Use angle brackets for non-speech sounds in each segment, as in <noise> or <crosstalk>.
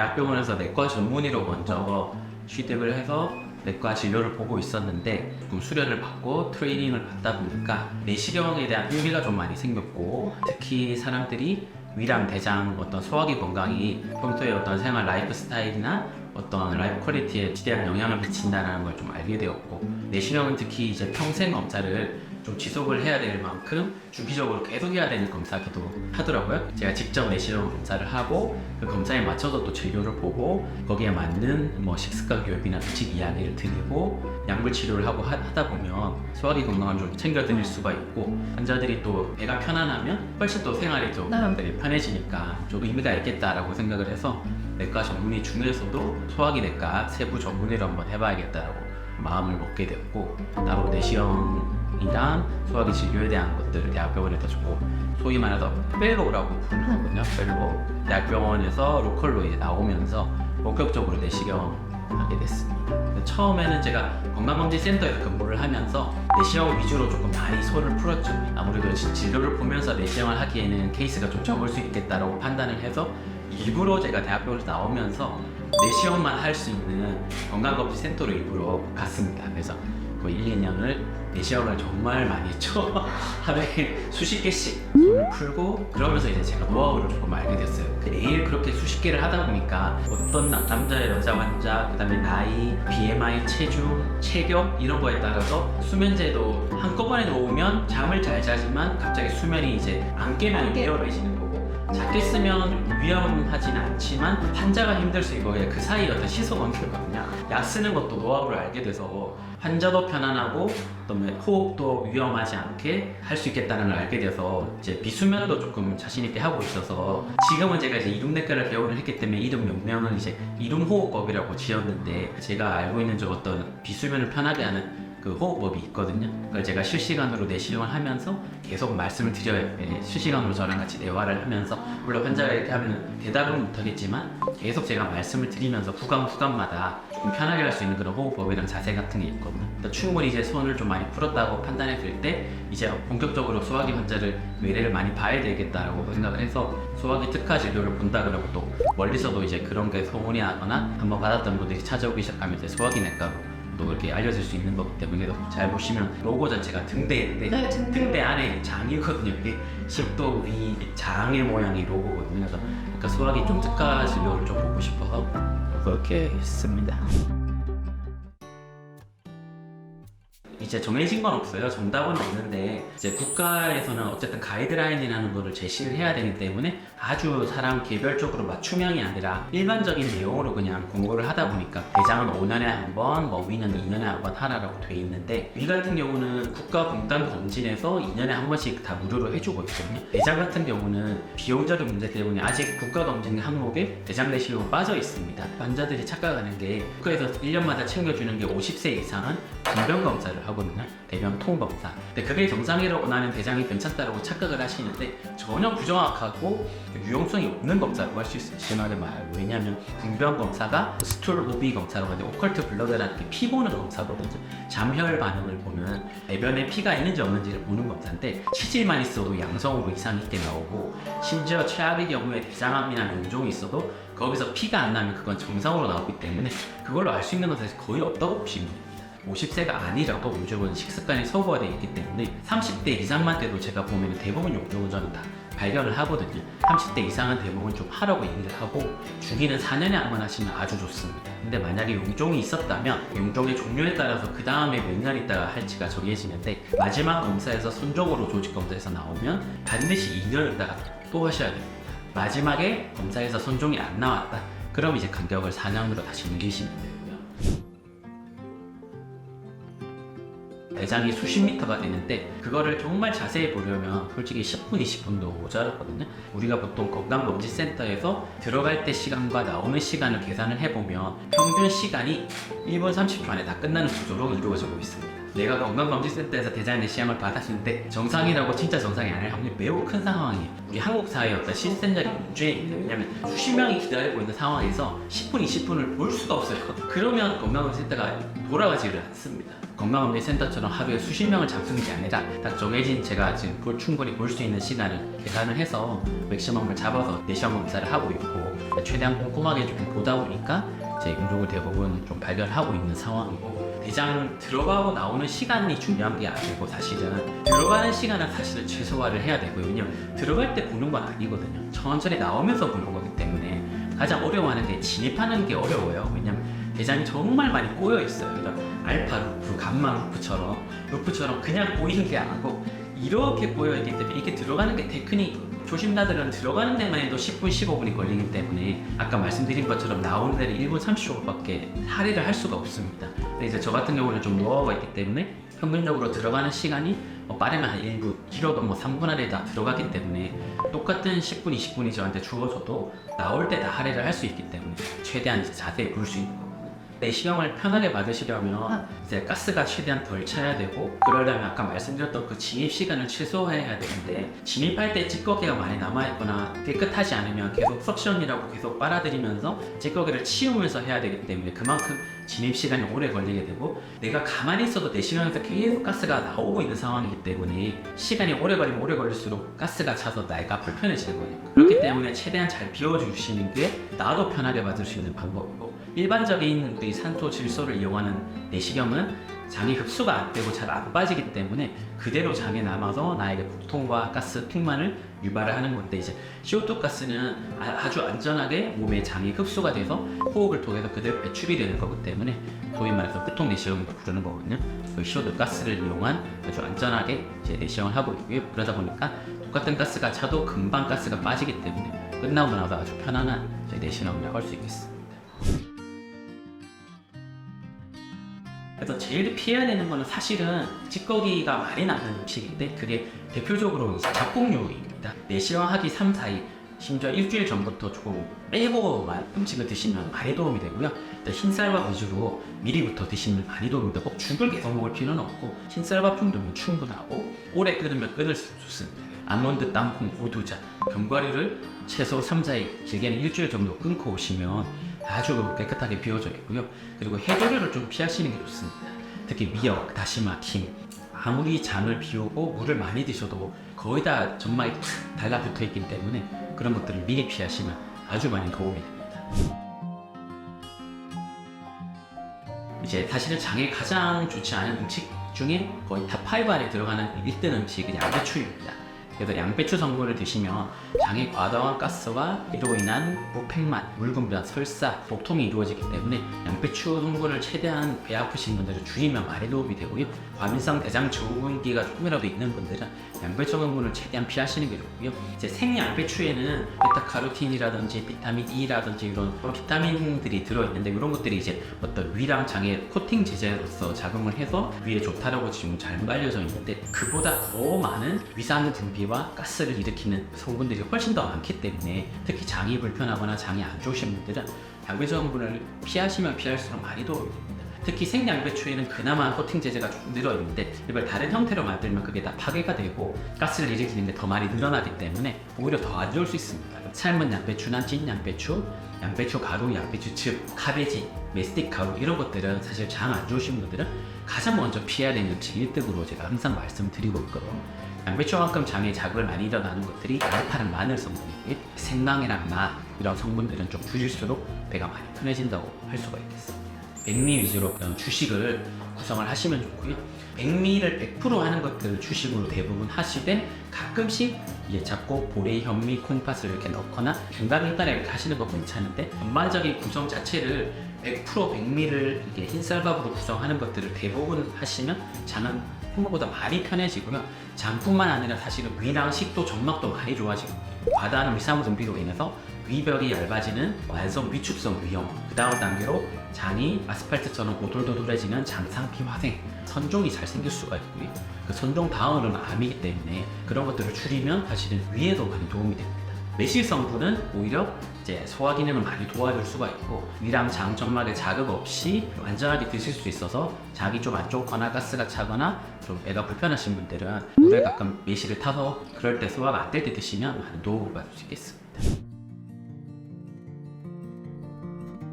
대학병원에서 내과 전문의로 먼저 취득을 해서 내과 진료를 보고 있었는데 조금 수련을 받고 트레이닝을 받다 보니까 내시경에 대한 흥미가 좀 많이 생겼고 특히 사람들이 위랑 대장 어떤 소화기 건강이 평소에 어떤 생활 라이프 스타일이나 어떤 라이프 퀄리티에 지대한 영향을 미친다는 걸 좀 알게 되었고 내시경은 특히 이제 평생 검사를 좀 지속을 해야 될 만큼 주기적으로 계속 해야 되는 검사기도 하더라고요. 제가 직접 내시경 검사를 하고 그 검사에 맞춰서 또 진료를 보고 거기에 맞는 뭐 식습관 교육이나 규칙 이야기를 드리고 약물 치료를 하고 하, 다 보면 소화기 건강을 좀 챙겨 드릴 수가 있고 환자들이 또 배가 편안하면 훨씬 또 생활이 좀 네. 편해지니까 좀 의미가 있겠다라고 생각을 해서 내과 전문의 중에서도 소화기 내과 세부 전문의를 한번 해봐야겠다라고 마음을 먹게 되었고 따로 내시경 이랑 소화기 진료에 대한 것들을 대학병원에서 주고 소위 말해서 펠로우라고 부르거든요 펠로우 대학병원에서 로컬로 이제 나오면서 본격적으로 내시경 하게 됐습니다. 처음에는 제가 건강검진센터에서 근무를 하면서 내시경 위주로 조금 많이 손을 풀었죠. 아무래도 지- 진료를 보면서 내시경을 하기에는 케이스가 좀 적을 수 있겠다라고 판단을 해서 일부러 제가 대학병원에서 나오면서 내시경만 할 수 있는 건강검진센터로 일부러 갔습니다. 그래서 거의 1, 2년을 내시경을 정말 많이 했죠. <laughs> 하루에 수십 개씩 손을 풀고 그러면서 이제 제가 노하우를 조금 알게 됐어요. 그 매일 그렇게 수십 개를 하다 보니까 어떤 남- 남자, 여자 환자, 그 다음에 나이, BMI, 체중, 체격 이런 거에 따라서 수면제도 한꺼번에 놓으면 잠을 잘 자지만 갑자기 수면이 이제 안 깨면 안 깨. 위험해지는 거고 작게 쓰면 위험하진 않지만 환자가 힘들 수 있고 그 사이 어떤 시소관계거든요. 약 쓰는 것도 노하우를 알게 돼서 환자도 편안하고 그다음에 호흡도 위험하지 않게 할 수 있겠다는 걸 알게 돼서 이제 비수면도 조금 자신 있게 하고 있어서 지금은 제가 이제 이lum내과를 개원을 했기 때문에 이름 명명은 이제 이lum호흡법이라고 지었는데 제가 알고 있는 저 어떤 비수면을 편하게 하는 그 호흡법이 있거든요. 그걸 제가 실시간으로 내시경을 하면서 계속 말씀을 드려요. 예, 실시간으로 저랑 같이 대화를 하면서 물론 환자가 이렇게 하면 대답은 못하겠지만 계속 제가 말씀을 드리면서 구간 구간마다 좀 편하게 할 수 있는 그런 호흡법이랑 자세 같은 게 있거든요. 그러니까 충분히 이제 손을 좀 많이 풀었다고 판단했을 때 이제 본격적으로 소화기 환자를 외래를 많이 봐야 되겠다라고 생각을 해서 소화기 특화 진료를 본다 그러고 또 멀리서도 이제 그런 게 소문이 나거나 한번 받았던 분들이 찾아오기 시작하면 이제 소화기 내과로 또 이렇게 알려질 수 있는 거기 때문에 잘 보시면 로고 자체가 등대인데 네, 등대. 등대 안에 장이거든요. 이게 식도 위 장의 모양이 로고거든요. 그래서 그러니까 소화기 좀 특화 진료를 좀 보고 싶어서 그렇게 했습니다. 이제 정해진 건 없어요. 정답은 없는데 이제 국가에서는 어쨌든 가이드라인이라는 거를 제시를 해야 되기 때문에 아주 사람 개별적으로 맞춤형이 아니라 일반적인 내용으로 그냥 공부를 하다 보니까 대장은 5년에 한 번, 뭐 위는 2년에 한 번 하라고 돼 있는데 위 같은 경우는 국가 공단 검진에서 2년에 한 번씩 다 무료로 해주고 있거든요. 대장 같은 경우는 비용적인 문제 때문에 아직 국가 검진 항목에 대장 내시경이 빠져 있습니다. 환자들이 착각하는 게 국가에서 1년마다 챙겨주는 게 50세 이상은 분변 검사를 하거든요. 대변 통 검사. 근데 그게 정상이라고 나는 대장이 괜찮다라고 착각을 하시는데 전혀 부정확하고 유용성이 없는 검사라고 할 수 있어요. 심하게 말하고 왜냐하면 분변 검사가 스툴 오비 검사라고 하는데 오컬트 블러드라는 게 피 보는 검사거든요. 잠혈 반응을 보면 대변에 피가 있는지 없는지를 보는 검사인데 치질만 있어도 양성으로 이상 있게 나오고 심지어 최악의 경우에 대장암이나 면종이 있어도 거기서 피가 안 나면 그건 정상으로 나오기 때문에 그걸로 알 수 있는 것은 거의 없다고 보시면 됩니다. 50세가 아니라도 요즘은 식습관이 서구화되어 있기 때문에 30대 이상만 돼도 제가 보면 대부분 저는 다 발견을 하거든요. 30대 이상은 대부분 좀 하라고 얘기를 하고 주기는 4년에 한 번 하시면 아주 좋습니다. 근데 만약에 용종이 있었다면 용종의 종류에 따라서 그 다음에 몇 년 있다가 할지가 정해지는데 마지막 검사에서 손적으로 조직 검사에서 나오면 반드시 2년 있다가 또 하셔야 됩니다. 마지막에 검사에서 손종이 안 나왔다. 그럼 이제 간격을 4년으로 다시 옮기시면 되고요. 대장이 수십 미터가 되는데 그거를 정말 자세히 보려면 솔직히 10분, 20분도 모자라거든요. 우리가 보통 건강검진센터에서 들어갈 때 시간과 나오는 시간을 계산을 해보면 평균 시간이 1분 30초 안에 다 끝나는 구조로 이루어지고 있습니다. 내가 건강검진센터에서 대장의 시향을 받았는데 정상이라고 진짜 정상이 아닐 확률이 매우 큰 상황이에요. 우리 한국 사회의 어떤 시스템적인 문제입니다. 왜냐면 수십 명이 기다리고 있는 상황에서 10분, 20분을 볼 수가 없어요. 그러면 건강검진센터가 돌아가지를 않습니다. 건강검진센터처럼 하루에 수십 명을 잡수는 게 아니라 딱 정해진 제가 지금 볼- 충분히 볼 수 있는 시간을 계산을 해서 맥시멈을 잡아서 내시경 검사를 하고 있고 최대한 꼼꼼하게 좀 보다 보니까 제 음종을 대부분 좀 발견하고 있는 상황이고 대장 들어가고 나오는 시간이 중요한 게 아니고 사실은 들어가는 시간은 사실은 최소화를 해야 되고요. 왜냐면 들어갈 때 보는 건 아니거든요. 천천히 나오면서 보는 거기 때문에 가장 어려워하는 게 진입하는 게 어려워요. 왜냐면 대장이 정말 많이 꼬여 있어요. 그러니까 알파 루프, 감마 루프처럼 루프처럼 그냥 꼬이는 게 아니고 이렇게 꼬여 있기 때문에 이렇게 들어가는 게 테크닉 조심자들은 들어가는 데만 해도 10분, 15분이 걸리기 때문에 아까 말씀드린 것처럼 나오는 데는 1분 30초밖에 할애를 할 수가 없습니다. 근데 이제 저 같은 경우는 좀 노하우가 있기 때문에 평균적으로 들어가는 시간이 뭐 빠르면 한 1분, 길어도 뭐 3분 안에 다 들어가기 때문에 똑같은 10분, 20분이 저한테 주어져도 나올 때 다 할애를 할 수 있기 때문에 최대한 자세히 볼 수 있는. 내시경을 편하게 받으시려면 이제 가스가 최대한 덜 차야 되고 그러려면 아까 말씀드렸던 그 진입 시간을 최소화해야 되는데 진입할 때 찌꺼기가 많이 남아있거나 깨끗하지 않으면 계속 석션이라고 계속 빨아들이면서 찌꺼기를 치우면서 해야 되기 때문에 그만큼 진입 시간이 오래 걸리게 되고 내가 가만히 있어도 내시경에서 계속 가스가 나오고 있는 상황이기 때문에 시간이 오래 걸리면 오래 걸릴수록 가스가 차서 내가 불편해지는 거니까. 그렇기 때문에 최대한 잘 비워주시는 게 나도 편하게 받을 수 있는 방법이고 일반적인 우리 산소 질소를 이용하는 내시경은 장이 흡수가 안 되고 잘 안 빠지기 때문에 그대로 장에 남아서 나에게 고통과 가스 픽만을 유발을 하는 건데 이제 CO2 가스는 아- 아주 안전하게 몸에 장이 흡수가 돼서 호흡을 통해서 그대로 배출이 되는 거기 때문에 소위 말해서 끄통 내시경이라고 부르는 거거든요. 그 CO2 가스를 이용한 아주 안전하게 이제 내시경을 하고 있고요. 그러다 보니까 똑같은 가스가 차도 금방 가스가 빠지기 때문에 끝나고 나서 아주 편안한 내시경이라고 할 수 있겠습니다. 그래서 제일 피해야 되는 거는 사실은 찌꺼기가 많이 나는 음식인데 그게 대표적으로 이제 잡곡류입니다. 내시경하기 3, 4일 심지어 일주일 전부터 조금 빼고만 음식을 드시면 많이 도움이 되고요. 흰쌀밥 위주로 미리부터 드시면 많이 도움이 되고 꼭 죽을 계속 먹을 필요는 없고 흰쌀밥 정도면 충분하고 오래 끓으면 끓을수록 좋습니다. 아몬드, 땅콩, 우두자, 견과류를 최소 3, 4일, 길게는 일주일 정도 끊고 오시면 아주 깨끗하게 비워져 있고요. 그리고 해조류를 좀 피하시는 게 좋습니다. 특히 미역, 다시마, 김. 아무리 장을 비우고 물을 많이 드셔도 거의 다 점막이 탁 달라붙어 있기 때문에 그런 것들을 미리 피하시면 아주 많이 도움이 됩니다. 이제 사실은 장에 가장 좋지 않은 음식 중에 거의 탑5 안에 들어가는 1등 음식은 양배추입니다. 그래서 양배추 성분을 드시면 장에 과다한 가스와 이로 인한 무팽만, 물분변, 설사, 복통이 이루어지기 때문에 양배추 성분을 최대한 배 아프신 분들은 줄이면 많이 도움이 되고요. 과민성 대장 증후군기가 조금이라도 있는 분들은 양배추 성분을 최대한 피하시는 게 좋고요. 이제 생양배추에는 베타카로틴이라든지 비타민 E라든지 이런 비타민들이 들어있는데 이런 것들이 이제 어떤 위랑 장의 코팅 제제로서 작용을 해서 위에 좋다라고 지금 잘못 알려져 있는데 그보다 더 많은 위산 분비와 가스를 일으키는 성분들이 훨씬 더 많기 때문에 특히 장이 불편하거나 장이 안 좋으신 분들은 양배추 성분을 피하시면 피할수록 많이 도움이 됩니다. 특히 생양배추에는 그나마 코팅 제제가 좀 들어있는데 이걸 다른 형태로 만들면 그게 다 파괴가 되고 가스를 일으키는데 더 많이 늘어나기 때문에 오히려 더 안 좋을 수 있습니다. 삶은 양배추나 찐 양배추, 양배추 가루, 양배추 즙, 카베지, 메스틱 가루 이런 것들은 사실 장 안 좋으신 분들은 가장 먼저 피해야 되는 음식 1등으로 제가 항상 말씀드리고 있거든요. 양배추만큼 장에 자극을 많이 일어나는 것들이 알파랑 마늘 성분이고 생강이랑 마 이런 성분들은 좀 줄일수록 배가 많이 편해진다고 할 수가 있겠습니다. 백미 위주로 주식을 구성을 하시면 좋고요. 백미를 100% 하는 것들을 주식으로 대부분 하시되 가끔씩 이제 잡고 보리, 현미, 콩팥을 이렇게 넣거나 중간중간에 하시는 거 괜찮은데 전반적인 구성 자체를 100% 백미를 이렇게 흰쌀밥으로 구성하는 것들을 대부분 하시면 장은 생각보다 많이 편해지고요. 장뿐만 아니라 사실은 위랑 식도 점막도 많이 좋아지고 과다한 위산 분비로 인해서 위벽이 얇아지는 완성 위축성 위험 그 다음 단계로 장이 아스팔트처럼 오돌도돌해지는 장상피 화생 선종이 잘 생길 수가 있고요 그 선종 다음으로는 암이기 때문에 그런 것들을 줄이면 사실은 위에도 많이 도움이 됩니다 매실 성분은 오히려 이제 소화 기능을 많이 도와줄 수가 있고 위랑 장 점막에 자극 없이 안전하게 드실 수 있어서 장이 좀안 좋거나 가스가 차거나 좀 애가 불편하신 분들은 물에 가끔 매실을 타서 그럴 때 소화가 안 될 때 드시면 많은 도움을 받을 수 있겠습니다.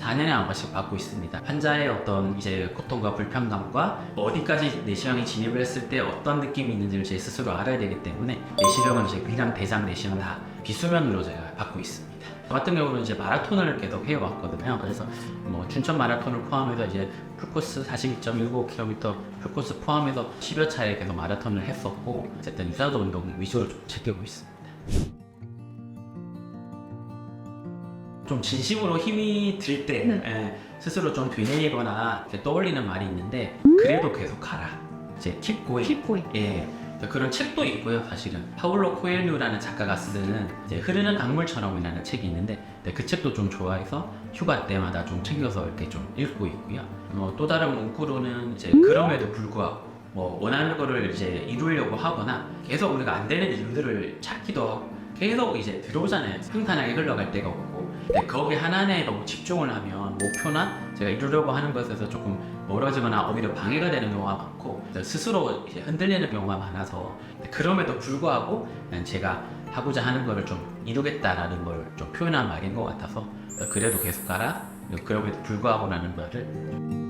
4년에 한 번씩 받고 있습니다. 환자의 어떤 이제 고통과 불편감과 어디까지 내시경이 진입을 했을 때 어떤 느낌이 있는지를 제 스스로 알아야 되기 때문에 내시경은 이제 위랑 대장 내시경 다 비수면으로 제가 받고 있습니다. 저 같은 경우는 이제 마라톤을 계속 해왔거든요. 그래서 뭐 춘천 마라톤을 포함해서 이제 풀코스 42.19km 풀코스 포함해서 10여 차례 계속 마라톤을 했었고 어쨌든 유사도 운동 위주로 좀 챙기고 있습니다. 좀 진심으로 힘이 들때 네. 스스로 좀 되뇌이거나 이제 떠올리는 말이 있는데 그래도 계속 가라. 이제 keep going. 킵고잉 예. 그런 책도 있고요, 사실은. 파울로 코엘류라는 작가가 쓰는 이제 흐르는 강물처럼이라는 책이 있는데 네, 그 책도 좀 좋아해서 휴가 때마다 좀 챙겨서 이렇게 좀 읽고 있고요. 뭐 또 다른 문구로는 이제 그럼에도 불구하고 뭐 원하는 거를 이제 이루려고 하거나 계속 우리가 안 되는 이유들을 찾기도 하고 계속 이제 들어오잖아요. 평탄하게 흘러갈 데가 없고 근데 거기 하나에 너무 집중을 하면 목표나 제가 이루려고 하는 것에서 조금 멀어지거나 오히려 방해가 되는 경우가 많고 스스로 흔들리는 경우가 많아서 그럼에도 불구하고 제가 하고자 하는 거를 좀 이루겠다라는 걸 좀 표현한 말인 것 같아서 그래도 계속 가라. 그럼에도 불구하고 라는 말을